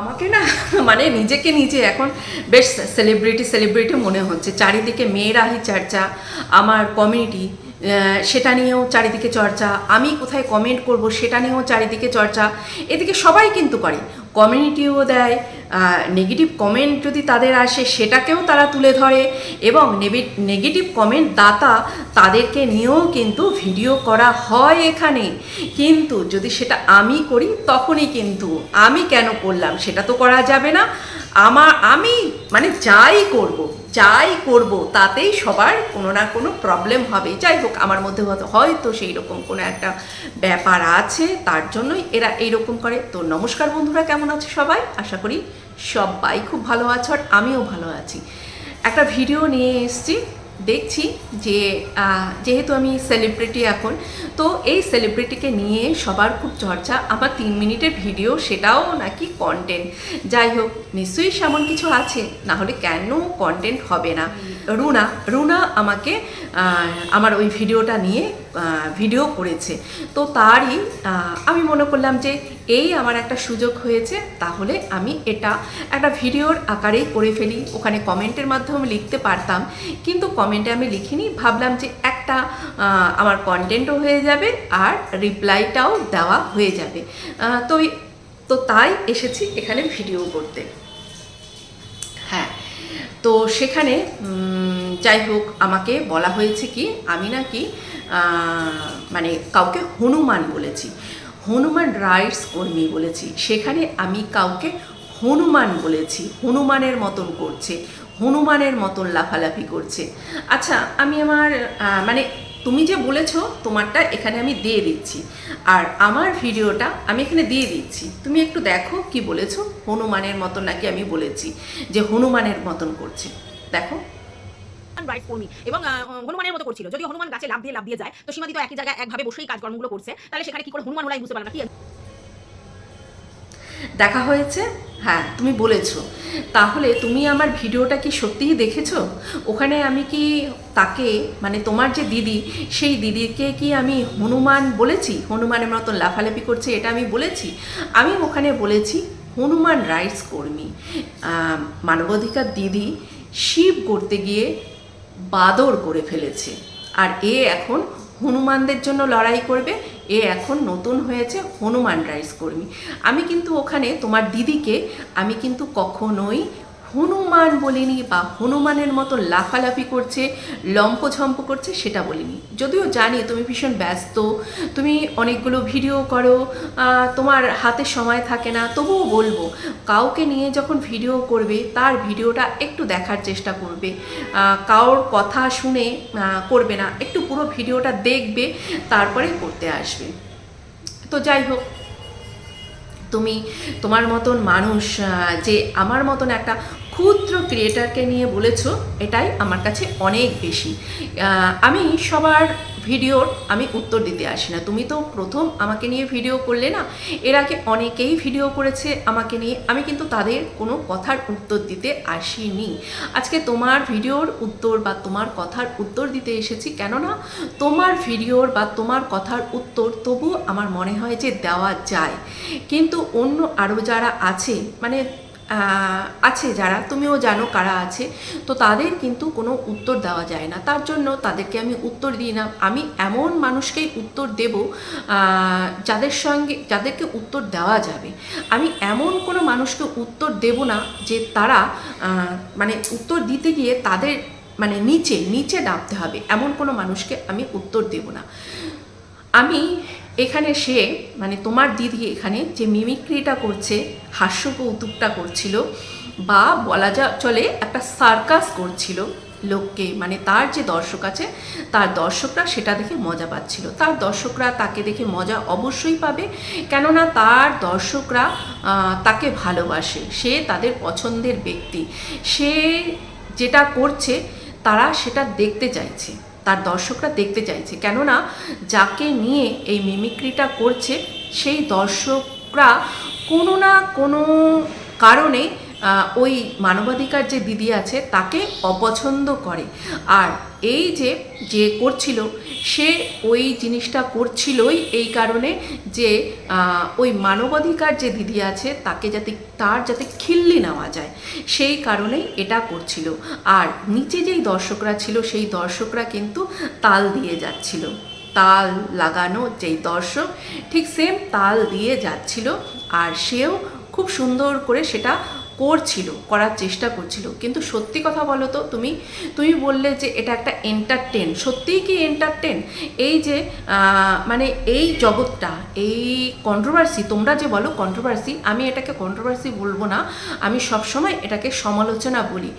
আমাকে না মানে নিজেকে নিজে এখন বেশ সেলিব্রিটি সেলিব্রিটি মনে হচ্ছে। চারিদিকে মেয়েরাই চর্চা, আমার কমিউনিটি সেটা নিয়েও চারিদিকে চর্চা। আমি কোথায় কমেন্ট করব, সেটা নিয়েও চারিদিকে চর্চা। এদিকে সবাই কিন্তু করে। কমিউনিটিও দেয় নেগেটিভ কমেন্ট যদি তাদের আসে সেটাকেও তারা তুলে ধরে এবং নেগেটিভ কমেন্ট দাতা তাদেরকে নিয়েও কিন্তু ভিডিও করা হয় এখানে। কিন্তু যদি সেটা আমি করি তখনই কিন্তু আমি কেন করলাম সেটা তো করা যাবে না। আমার, আমি মানে যাই করব যাই করব, তাতেই সবার কোনো না কোনো প্রবলেম হবে। যাই হোক, আমার মধ্যে হয়তো- সেই রকম কোনো একটা ব্যাপার আছে, তার জন্যই এরা এইরকম করে। তো নমস্কার বন্ধুরা, কেমন আছে সবাই? আশা করি সবাই খুব ভালো আছো আর আমিও ভালো আছি। একটা ভিডিও নিয়ে এসেছি। দেখছি যে যেহেতু আমি সেলিব্রিটি এখন, তো এই সেলিব্রিটিকে নিয়ে সবার খুব চর্চা আমার তিন মিনিটের ভিডিও সেটাও নাকি কন্টেন্ট যাই হোক, নিশ্চয়ই সেমন কিছু আছে না হলে কেন কন্টেন্ট হবে না? রুনা রুনা আমাকে আমার ওই ভিডিওটা নিয়ে ভিডিও করেছে। তো তারই আমি মনে করলাম যে এই আমার একটা সুযোগ হয়েছে, তাহলে আমি এটা একটা ভিডিওর আকারেই করে ফেলি। ওখানে কমেন্টের মাধ্যমে লিখতে পারতাম, কিন্তু কমেন্টে আমি লিখিনি। ভাবলাম যে একটা আমার কন্টেন্টও হয়ে যাবে আর রিপ্লাইটাও দেওয়া হয়ে যাবে। তো তো তাই এসেছি এখানে ভিডিও করতে। তো সেখানে যাই হোক, আমাকে বলা হয়েছে কি, আমি নাকি মানে কাউকে হনুমান বলেছি। হনুমান রাইটস কর্মী বলেছি। সেখানে আমি কাউকে হনুমান বলেছি। হনুমানের মতন করছে। হনুমানের মতন লাফালাফি করছে। আচ্ছা আমি আমার মানে তুমি যে বলেছ, তোমারটা এখানে আমি দিয়ে দিচ্ছি। আর আমার ভিডিওটা আমি এখানে দিয়ে দিচ্ছি। তুমি একটু দেখো কি বলেছ, হনুমানের মতন নাকি আমি বলেছি যে হনুমানের মতন করছে। দেখো। এবং হনুমানের মতো করছিল। যদি হনুমান গাছে লাভ দিয়ে লাভ দিয়ে যায়, তো সীমাদি তো একই জায়গায় একভাবে বসেই কাজকর্মগুলো করছে, তাহলে সেখানে কি করে হনুমান হলাই বুঝতে পারলাম না। দেখা হয়েছে? হ্যাঁ তুমি বলেছ। তাহলে তুমি আমার ভিডিওটা কি সত্যিই দেখেছ? ওখানে আমি কি তাকে মানে তোমার যে দিদি, সেই দিদিকে কি আমি হনুমান বলেছি? হনুমানের মতন লাফালাফি করছে, এটা আমি বলেছি? আমি ওখানে বলেছি, হনুমান রাইটস কর্মী মানবাধিকার দিদি শিব করতে গিয়ে বাদর করে ফেলেছে। আর এ এখন হনুমানদের জন্য লড়াই করবে এ এখন নতুন হয়েছে হনুমান রাইস কর্মী। আমি কিন্তু ওখানে তোমার দিদিকে, আমি কিন্তু কখনোই হনুমান বলিনি বা হনুমানের মতো লাফালাফি করছে, লম্পঝম্প করছে, সেটা বলিনি। যদিও জানি তুমি ভীষণ ব্যস্ত, তুমি অনেকগুলো ভিডিও করো তোমার হাতে সময় থাকে না, তবুও বলব, কাউকে নিয়ে যখন ভিডিও করবে, তার ভিডিওটা একটু দেখার চেষ্টা করবে। কারোর কথা শুনে করবে না, একটু পুরো ভিডিওটা দেখবে, তারপরে করতে আসবে। তো যাই হোক তুমি তোমার মতন মানুষ যে আমার মতন একটা ক্ষুদ্র ক্রিয়েটারকে নিয়ে বলেছ, এটাই আমার কাছে অনেক বেশি। আমি সবার ভিডিওর আমি উত্তর দিতে আসি না। তুমি তো প্রথম আমাকে নিয়ে ভিডিও করলে না? এর আগে অনেকেই ভিডিও করেছে আমাকে নিয়ে। আমি কিন্তু তাদের কোনো কথার উত্তর দিতে আসিনি। আজকে তোমার ভিডিওর উত্তর বা তোমার কথার উত্তর দিতে এসেছি কেননা তোমার ভিডিওর বা তোমার কথার উত্তর তবু আমার মনে হয় যে দেওয়া যায়। কিন্তু অন্য আরও যারা আছে মানে আছে যারা, তুমিও জানো কারা আছে, তো তাদের কিন্তু কোনো উত্তর দেওয়া যায় না। তার জন্য তাদেরকে আমি উত্তর দিই না। আমি এমন মানুষকেই উত্তর দেব যাদের সঙ্গে, যাদেরকে উত্তর দেওয়া যাবে। আমি এমন কোনো মানুষকে উত্তর দেব না যে তারা মানে উত্তর দিতে গিয়ে তাদের মানে নিচে নিচে নামতে হবে। এমন কোনো মানুষকে আমি উত্তর দেব না। আমি এখানে সে মানে তোমার দিদি এখানে যে মিমিক্রিটা করছে হাস্য কৌতুকটা করছিল বা বলা যা চলে একটা সার্কাস করছিল লোককে মানে তার যে দর্শক আছে, তার দর্শকরা সেটা দেখে মজা পাচ্ছিল। তার দর্শকরা তাকে দেখে মজা অবশ্যই পাবে। কেননা তার দর্শকরা তাকে ভালোবাসে। সে তাদের পছন্দের ব্যক্তি। সে যেটা করছে, তারা সেটা দেখতে চাইছে। তার দর্শকরা দেখতে চাইছে। কেননা যাকে নিয়ে এই মিমিক্রিটা করছে, সেই দর্শকরা কোনো না কোনো কারণে ওই মানবাধিকার যে দিদি আছে, তাকে অপছন্দ করে। আর এই যে যে করছিল, সে ওই জিনিসটা করছিলই এই কারণে যে ওই মানবাধিকার যে দিদি আছে, তাকে যাতে, তার যাতে খিল্লি নেওয়া যায়, সেই কারণেই এটা করছিল। আর নিচে যেই দর্শকরা ছিল, সেই দর্শকরা কিন্তু তাল দিয়ে যাচ্ছিল। তাল লাগানো যেই দর্শক, ঠিক সেম তাল দিয়ে যাচ্ছিল, আর সেও খুব সুন্দর করে সেটা করছিল, করার চেষ্টা করছিল। কিন্তু সত্যি কথা বলো তো, তুমি তুমি বললে যে এটা একটা এন্টারটেন সত্যিই কি এন্টারটেন এই যে মানে এই জগৎটা, এই কন্ট্রোভার্সি তোমরা যে বলো কন্ট্রোভার্সি আমি এটাকে কন্ট্রোভার্সি বলব না, আমি সবসময় এটাকে সমালোচনা বলি।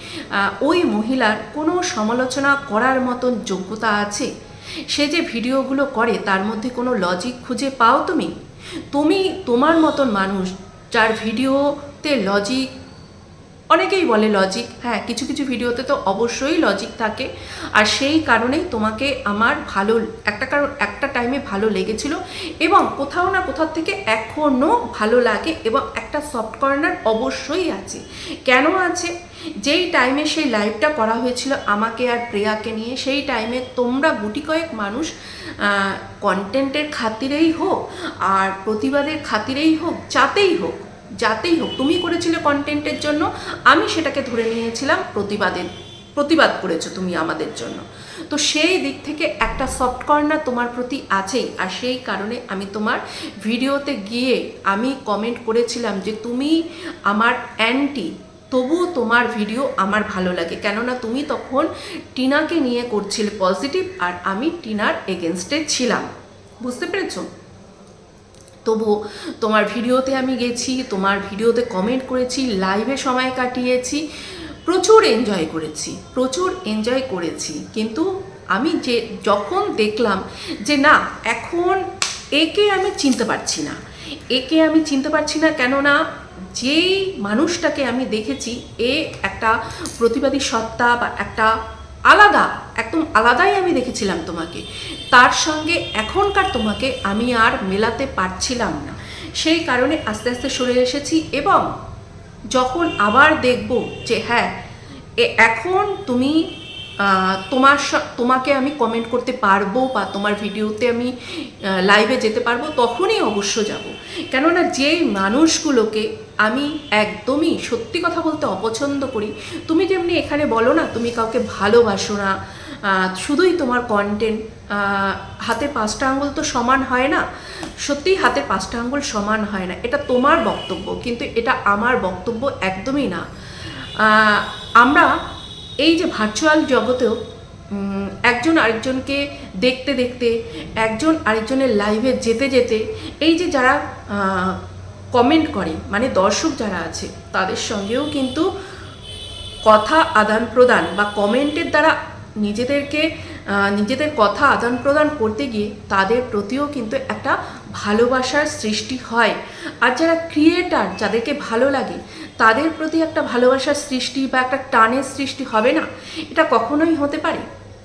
ওই মহিলার কোনো সমালোচনা করার মতন যোগ্যতা আছে? সে যে ভিডিওগুলো করে, তার মধ্যে কোনো লজিক খুঁজে পাও তুমি? তুমি তোমার মতন মানুষ, যার ভিডিওতে লজিক অনেকেই বলে লজিক হ্যাঁ কিছু কিছু ভিডিওতে তো অবশ্যই লজিক থাকে। আর সেই কারণেই তোমাকে আমার ভালো, একটা কারণ, একটা টাইমে ভালো লেগেছিল এবং কোথাও না কোথাও থেকে এখনও ভালো লাগে এবং একটা সফট কর্নার অবশ্যই আছে। কেন আছে? যেই টাইমে সেই লাইভটা করা হয়েছিল আমাকে আর প্রিয়াকে নিয়ে, সেই টাইমে তোমরা গুটি কয়েক মানুষ কন্টেন্টের খাতিরেই হোক আর প্রতিবাদের খাতিরেই হোক, যাতেই হোক যাতেই হোক, তুমি করেছিলে কন্টেন্টের জন্য, আমি সেটাকে ধরে নিয়েছিলাম প্রতিবাদের, প্রতিবাদ করেছ তুমি আমাদের জন্য। তো সেই দিক থেকে একটা সফট কর্নার তোমার প্রতি আছেই, আর সেই কারণে আমি তোমার ভিডিওতে গিয়ে আমি কমেন্ট করেছিলাম যে তুমি আমার অ্যান্টি তবুও তোমার ভিডিও আমার ভালো লাগে। কেননা তুমি তখন টিনাকে নিয়ে করছিলে পজিটিভ আর আমি টিনার এগেনস্টে ছিলাম। বুঝতে পেরেছ? তবু তোমার ভিডিওতে আমি গেছি, তোমার ভিডিওতে কমেন্ট করেছি লাইভে সময় কাটিয়েছি, প্রচুর এনজয় করেছি, প্রচুর এনজয় করেছি। কিন্তু আমি যে, যখন দেখলাম যে না, এখন একে আমি চিনতে পারছি না। একে আমি চিনতে পারছি না কেননা যেই মানুষটাকে আমি দেখেছি, এ একটা প্রতিবাদী সত্তা বা একটা আলাদা, একদম আলাদাই আমি দেখেছিলাম তোমাকে। তার সঙ্গে এখনকার তোমাকে আমি আর মেলাতে পারছিলাম না। সেই কারণে আস্তে আস্তে সরে এসেছি এবং যখন আবার দেখব যে হ্যাঁ এখন তুমি তোমার তোমাকে আমি কমেন্ট করতে পারব বা তোমার ভিডিওতে আমি লাইভে যেতে পারব, তখনই অবশ্য যাব। কেননা যে মানুষগুলোকে আমি একদমই সত্যি কথা বলতে অপছন্দ করি, তুমি যেমনি এখানে বলো না, তুমি কাউকে ভালোবাসো না শুধুই তোমার কন্টেন্ট হাতে পাঁচটা আঙ্গুল তো সমান হয় না, সত্যিই হাতে পাঁচটা আঙ্গুল সমান হয় না। এটা তোমার বক্তব্য, কিন্তু এটা আমার বক্তব্য একদমই না। আমরা এই যে ভার্চুয়াল জগতেও একজন আরেকজনকে দেখতে দেখতে, একজন আরেকজনের লাইভে যেতে যেতে, এই যে যারা কমেন্ট করে মানে দর্শক যারা আছে, তাদের সঙ্গেও কিন্তু কথা আদান প্রদান বা কমেন্টের দ্বারা নিজেদেরকে নিজেদের কথা আদান প্রদান করতে গিয়ে তাদের প্রতিও কিন্তু একটা ভালোবাসার সৃষ্টি হয়। আর যারা ক্রিয়েটার যাদেরকে ভালো লাগে তাদের প্রতি একটা ভালোবাসার সৃষ্টি বা একটা টানের সৃষ্টি হবে না? এটা কখনোই হতে পারে?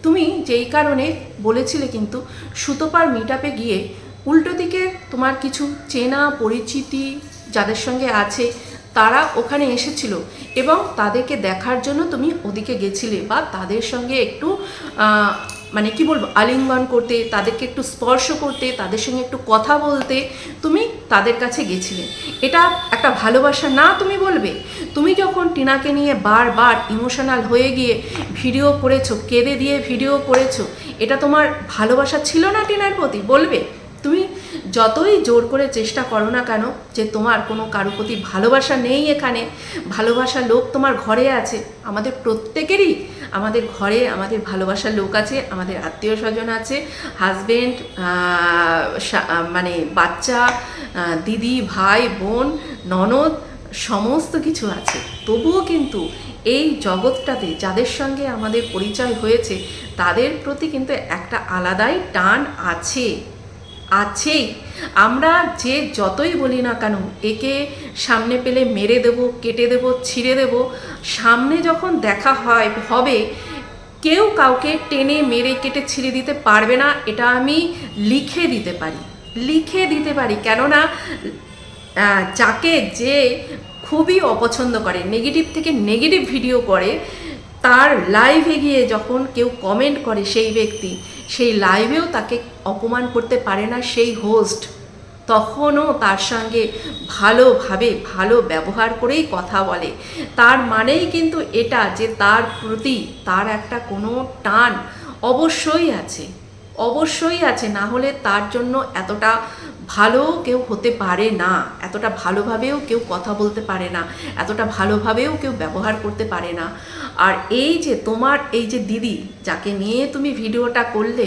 তুমি যেই কারণে বলেছিলে কিন্তু সুতোপার মিট গিয়ে উল্টো দিকে তোমার কিছু চেনা পরিচিতি যাদের সঙ্গে আছে, তারা ওখানে এসেছিল এবং তাদেরকে দেখার জন্য তুমি ওদিকে গেছিলে বা তাদের সঙ্গে একটু মানে কি বলব, আলিঙ্গন করতে, তাদেরকে একটু স্পর্শ করতে, তাদের সঙ্গে একটু কথা বলতে তুমি তাদের কাছে গেছিলে। এটা একটা ভালোবাসা না তুমি বলবে? তুমি যখন টিনাকে নিয়ে বারবার ইমোশনাল হয়ে গিয়ে ভিডিও করেছ, কেঁদে দিয়ে ভিডিও করেছ, এটা তোমার ভালোবাসা ছিল না টিনার প্রতি? বলবে? তুমি যতই জোর করে চেষ্টা করো না কেন যে তোমার কোনো কারও প্রতি ভালোবাসা নেই এখানে ভালোবাসার লোক তোমার ঘরে আছে, আমাদের প্রত্যেকেরই আমাদের ঘরে আমাদের ভালোবাসার লোক আছে, আমাদের আত্মীয় স্বজন আছে হাজবেন্ড মানে বাচ্চা দিদি, ভাই, বোন, ননদ, সমস্ত কিছু আছে। তবুও কিন্তু এই জগৎটাতে যাদের সঙ্গে আমাদের পরিচয় হয়েছে, তাদের প্রতি কিন্তু একটা আলাদাই টান আছে। আছেই। আমরা যে যতই বলি না কেন, একে সামনে পেলে মেরে দেব, কেটে দেব, ছিঁড়ে দেব। সামনে যখন দেখা হয়, হবে, কেউ কাউকে টেনে, মেরে, কেটে, ছিঁড়ে দিতে পারবে না, এটা আমি লিখে দিতে পারি। লিখে দিতে পারি, কেননা যাকে যে খুবই অপছন্দ করে নেগেটিভ থেকে নেগেটিভ ভিডিও করে, তার লাইভে গিয়ে যখন কেউ কমেন্ট করে সেই ব্যক্তি সেই লাইভেও তাকে অপমান করতে পারে না সেই হোস্ট তখনও তার সঙ্গে ভালোভাবে ভালো ব্যবহার করেই কথা বলে। তার মানেই কিন্তু এটা যে তার প্রতি তার একটা কোনো টান অবশ্যই আছে। অবশ্যই আছে, না হলে তার জন্য এতটা ভালো কেউ হতে পারে না, এতটা ভালোভাবেও কেউ কথা বলতে পারে না, এতটা ভালোভাবেও কেউ ব্যবহার করতে পারে না। আর এই যে তোমার, এই যে দিদি, যাকে নিয়ে তুমি ভিডিওটা করলে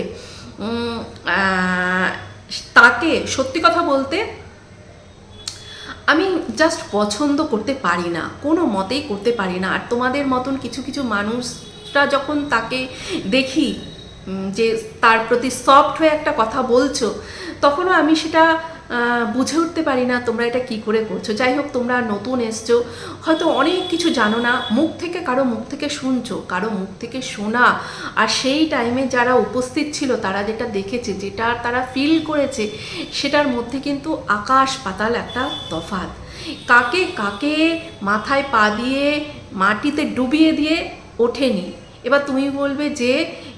তাকে সত্যি কথা বলতে আমি জাস্ট পছন্দ করতে পারি না, কোনো মতেই করতে পারি না। আর তোমাদের মতন কিছু কিছু মানুষরা যখন তাকে দেখি যে তার প্রতি সফট হয়ে একটা কথা বলছো, তখনও আমি সেটা বুঝে উঠতে পারি না তোমরা এটা কি করে করছ। যাই হোক, তোমরা নতুন এসছো, হয়তো অনেক কিছু জানো না, মুখ থেকে কারও মুখ থেকে শুনছো, কারও মুখ থেকে শোনা। আর সেই টাইমে যারা উপস্থিত ছিল, তারা যেটা দেখেছে, যেটা তারা ফিল করেছে, সেটার মধ্যে কিন্তু আকাশ পাতাল একটা তফাত কাকে কাকে মাথায় পা দিয়ে মাটিতে ডুবিয়ে দিয়ে ওঠেনি এবার তুমি বলবে যে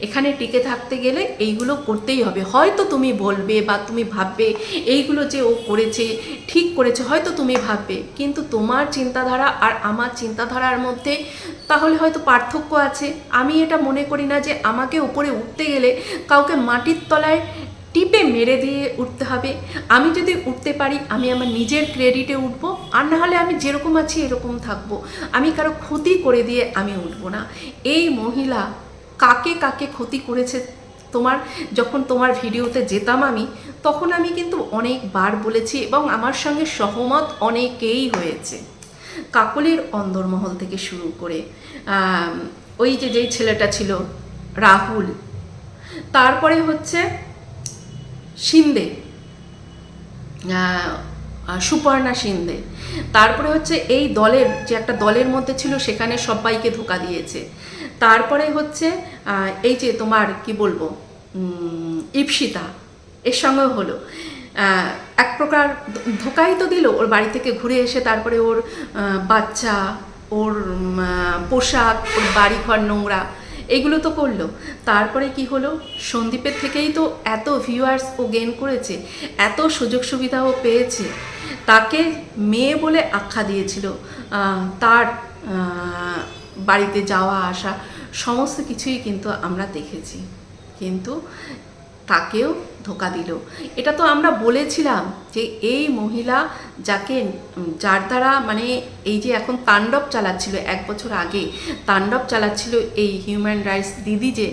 এখানে টিকে থাকতে গেলে এইগুলো করতেই হবে। হয়তো তুমি বলবে বা তুমি ভাববে, এইগুলো যে ও করেছে, ঠিক করেছে, হয়তো তুমি ভাববে। কিন্তু তোমার চিন্তাধারা আর আমার চিন্তাধারার মধ্যে তাহলে হয়তো পার্থক্য আছে। আমি এটা মনে করি না যে আমাকে উপরে উঠতে গেলে কাউকে মাটির তলায় টিপে মেরে দিয়ে উঠতে হবে। আমি যদি উঠতে পারি, আমি আমার নিজের ক্রেডিটে উঠব, আর না হলে আমি যেরকম আছি এরকম থাকব। আমি কারও ক্ষতি করে দিয়ে আমি উঠব না। এই মহিলা কাকে কাকে ক্ষতি করেছে তোমার, যখন তোমার ভিডিওতে যেতাম আমি, তখন আমি কিন্তু অনেকবার বলেছি এবং আমার সঙ্গে সহমত অনেকেই হয়েছে। কাকলির অন্দরমহল থেকে শুরু করে ওই যে যেই ছেলেটা ছিল, রাহুল। তারপরে হচ্ছে শিন্দে সুপর্ণা শিন্দে। তারপরে হচ্ছে এই দলের, যে একটা দলের মধ্যে ছিল, সেখানে সবাইকে ধোকা দিয়েছে। তারপরে হচ্ছে এই যে তোমার, কি বলব ইপসিতা এর সঙ্গেও হলো। এক প্রকার ধোকাই তো দিল ওর বাড়ি থেকে ঘুরে এসে, তারপরে ওর বাচ্চা, ওর পোশাক, ওর বাড়ি ঘর নোংরা। এগুলো তো করল। তারপরে কি হলো? সন্দীপের থেকেই তো এত ভিউয়ার্স ও গেন করেছে, এত সুযোগ সুবিধাও পেয়েছে। তাকে মেয়ে বলে আখ্যা দিয়েছিল তার বাড়িতে যাওয়া, আসা, সমস্ত কিছুই কিন্তু আমরা দেখেছি। কিন্তু তাকেও ধোকা দিল। এটা তো আমরা বলেছিলাম যে এই মহিলা যাকে যার দ্বারা মানে এই যে এখন তাণ্ডব চালাচ্ছিল এক বছর আগে, তাণ্ডব চালাচ্ছিল এই হিউম্যান রাইটস দিদি যে,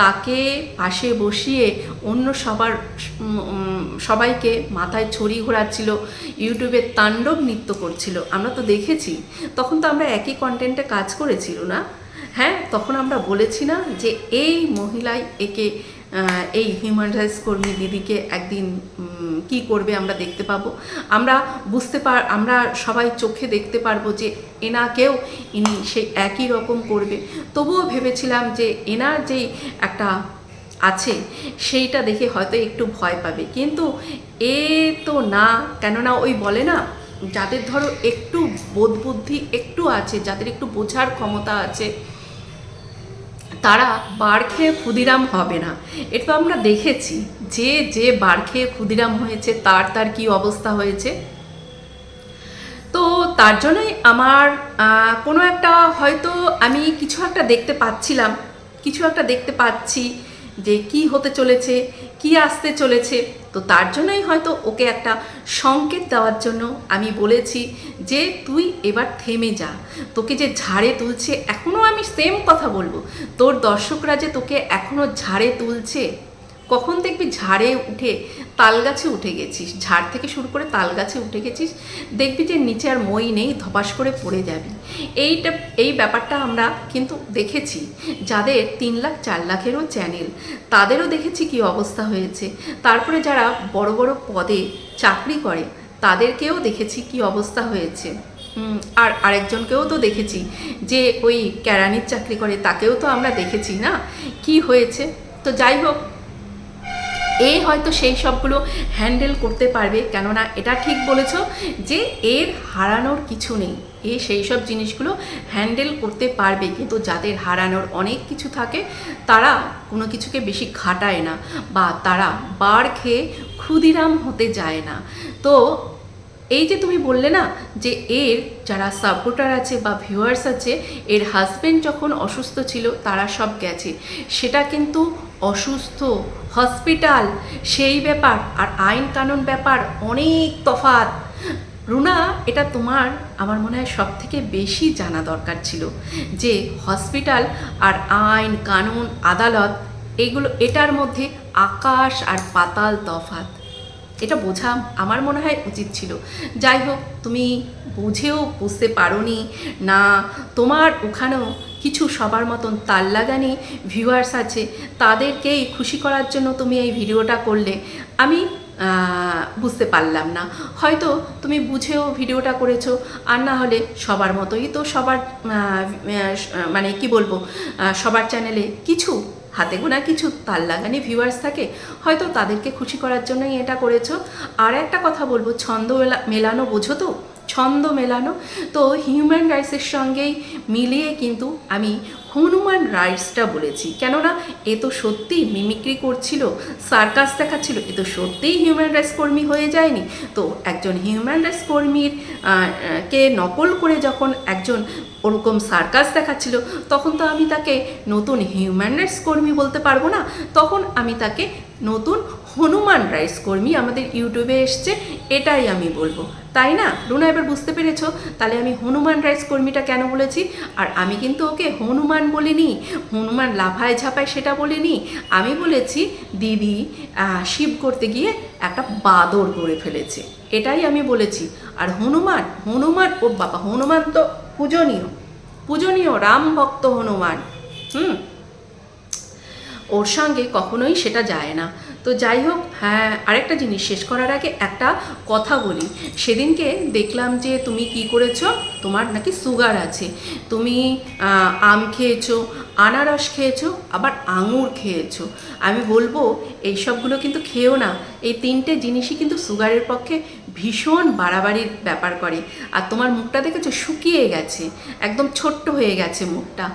তাকে পাশে বসিয়ে অন্য সবার সবাইকে মাথায় ছড়ি ঘোরাচ্ছিল, ইউটিউবে তাণ্ডব নৃত্য করছিল। আমরা তো দেখেছি। তখন তো আমরা একই কন্টেন্টে কাজ করেছিল না? হ্যাঁ তখন আমরা বলেছি না যে এই মহিলাই একে এই হিউম্যান রাইটস কর্মী দিদিকে একদিন কি করবে আমরা দেখতে পাবো। আমরা বুঝতে পার, আমরা সবাই চোখে দেখতে পারব যে এনাকেও ইনি সেই একই রকম করবে। তবুও ভেবেছিলাম যে এনার যেই একটা আছে, সেইটা দেখে হয়তো একটু ভয় পাবে। কিন্তু এ তো না, কেননা ওই বলে না, যাদের ধরো একটু বোধ বুদ্ধি একটু আছে, যাদের একটু বোঝার ক্ষমতা আছে তারা বার খেয়ে ক্ষুদিরাম হবে না। এটা তো আমরা দেখেছি, যে যে বার খেয়ে ক্ষুদিরাম হয়েছে, তার তার কি অবস্থা হয়েছে? তো তার জন্যই আমার কোনো একটা হয়তো আমি কিছু একটা দেখতে পাচ্ছিলাম, কিছু একটা দেখতে পাচ্ছি যে কি হতে চলেছে, কি আসতে চলেছে। তো তার জন্যই হয়তো ওকে একটা সংকেত দেওয়ার জন্য আমি বলেছি যে তুই এবার থেমে যা। তোকে যে ঝাড়ে তুলছে এখনও আমি সেম কথা বলব। তোর দর্শকরা যে তোকে এখনও ঝাড়ে তুলছে কখন দেখবি ঝাড়ে উঠে তাল গাছে উঠে গেছিস? ঝাড় থেকে শুরু করে তাল গাছে উঠে গেছিস, দেখবি যে নিচে আর মই নেই, ধপাস করে পড়ে যাবি। এইটা, এই ব্যাপারটা আমরা কিন্তু দেখেছি। যাদের তিন লাখ, চার লাখেরও চ্যানেল তাদেরও দেখেছি কি অবস্থা হয়েছে। তারপরে যারা বড় বড় পদে চাকরি করে, তাদেরকেও দেখেছি কি অবস্থা হয়েছে। আর আরেকজনকেও তো দেখেছি যে ওই ক্যারানির চাকরি করে, তাকেও তো আমরা দেখেছি না? কি হয়েছে? তো যাই হোক এ হয়তো সেই সবগুলো হ্যান্ডেল করতে পারবে। কেননা এটা ঠিক বলেছ যে এর হারানোর কিছু নেই। এ সেই সব জিনিসগুলো হ্যান্ডেল করতে পারবে। কিন্তু যাদের হারানোর অনেক কিছু থাকে, তারা কোনো কিছুকে বেশি ঘাটায় না বা তারা বার খেয়ে ক্ষুদিরাম হতে যায় না। তো এই যে তুমি বললে না যে এর যারা সাপোর্টার আছে বা ভিউয়ার্স আছে, এর হাজবেন্ড যখন অসুস্থ ছিল, তারা সব গেছে। সেটা কিন্তু অসুস্থ হসপিটাল সেই ব্যাপার। আর আইন কানুন ব্যাপার, অনেক তফাৎ। রুনা, এটা তোমার আমার মনে হয় সব থেকে বেশি জানা দরকার ছিল যে হসপিটাল আর আইন, কানুন, আদালত, এগুলো, এটার মধ্যে আকাশ আর পাতাল তফাৎ। এটা বোঝা আমার মনে হয় উচিত ছিল। যাই হোক, তুমি বুঝেও বুঝতে পারোনি না, তোমার ওখানেও কিছু সবার মতন তাল লাগানি ভিউয়ার্স আছে, তাদেরকেই খুশি করার জন্য তুমি এই ভিডিওটা করলে। আমি বুঝতে পারলাম না। হয়তো তুমি বুঝেও ভিডিওটা করেছ, আর না হলে সবার মতোই তো সবার মানে কি বলব সবার চ্যানেলে কিছু হাতে গোনা কিছু তাল লাগানি ভিউয়ার্স থাকে, হয়তো তাদেরকে খুশি করার জন্যই এটা করেছ। আর একটা কথা বলব, ছন্দ মেলানো বোঝো তো? ছন্দ মেলানো? তো হিউম্যান রাইটসের সঙ্গেই মিলিয়ে কিন্তু আমি হনুমান রাইটসটা বলেছি। কেননা, এ তো সত্যিই মিমিক্রি করছিল সার্কাস দেখাচ্ছিল, এ তো সত্যিই হিউম্যান রাইটস কর্মী হয়ে যায়নি। তো একজন হিউম্যান রাইটস কর্মীর কে নকল করে যখন একজন ওরকম সার্কাস দেখাচ্ছিল, তখন তো আমি তাকে নতুন হিউম্যান রাইটস কর্মী বলতে পারব না, তখন আমি তাকে নতুন হনুমান রাইটস কর্মী আমাদের ইউটিউবে এসছে, এটাই আমি বলব। তাই না? রুনা, এবার বুঝতে পেরেছ? তাহলে আমি হনুমান রাইটস কর্মীটা কেন বলেছি? আর আমি কিন্তু ওকে হনুমান বলিনি, হনুমান লাফায় ঝাপায় সেটা বলিনি, আমি বলেছি, দিদি শিব করতে গিয়ে একটা বাদর করে ফেলেছে, এটাই আমি বলেছি। আর হনুমান হনুমান ও বাবা, হনুমান তো পূজনীয়। পূজনীয় রাম ভক্ত হনুমান। হুম? ওর সঙ্গে কখনোই সেটা যায় না। তো যাই হোক হ্যাঁ আরেকটা জিনিস শেষ করার আগে একটা কথা বলি। সেদিনকে দেখলাম যে তুমি কি করেছ? তোমার নাকি সুগার আছে। তুমি আম খেয়েছো, আনারস খেয়েছো, আবার আঙুর খেয়েছো। আমি বলব, এই সবগুলো কিন্তু খেও না, এই তিনটে জিনিসই কিন্তু সুগারের পক্ষে ভীষণ বাড়াবাড়ির ব্যাপার করে। আর তোমার মুখটা দেখেছ? শুকিয়ে গেছে। একদম ছোট্ট হয়ে গেছে মুখটা।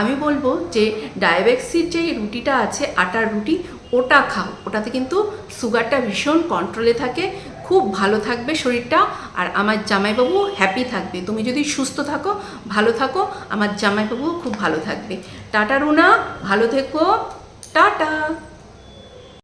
আমি বলব যে ডায়াবেক্সির যে রুটিটা আছে, আটার রুটি ওটা খাও। ওটাতে কিন্তু সুগারটা ভীষণ কন্ট্রোলে থাকে, খুব ভালো থাকবে শরীরটা। আর আমার জামাইবাবু হ্যাপি থাকবে। তুমি যদি সুস্থ থাকো, ভালো থাকো, আমার জামাইবাবু খুব ভালো থাকবে। টাটা রুনা, ভালো থেকো। টাটা।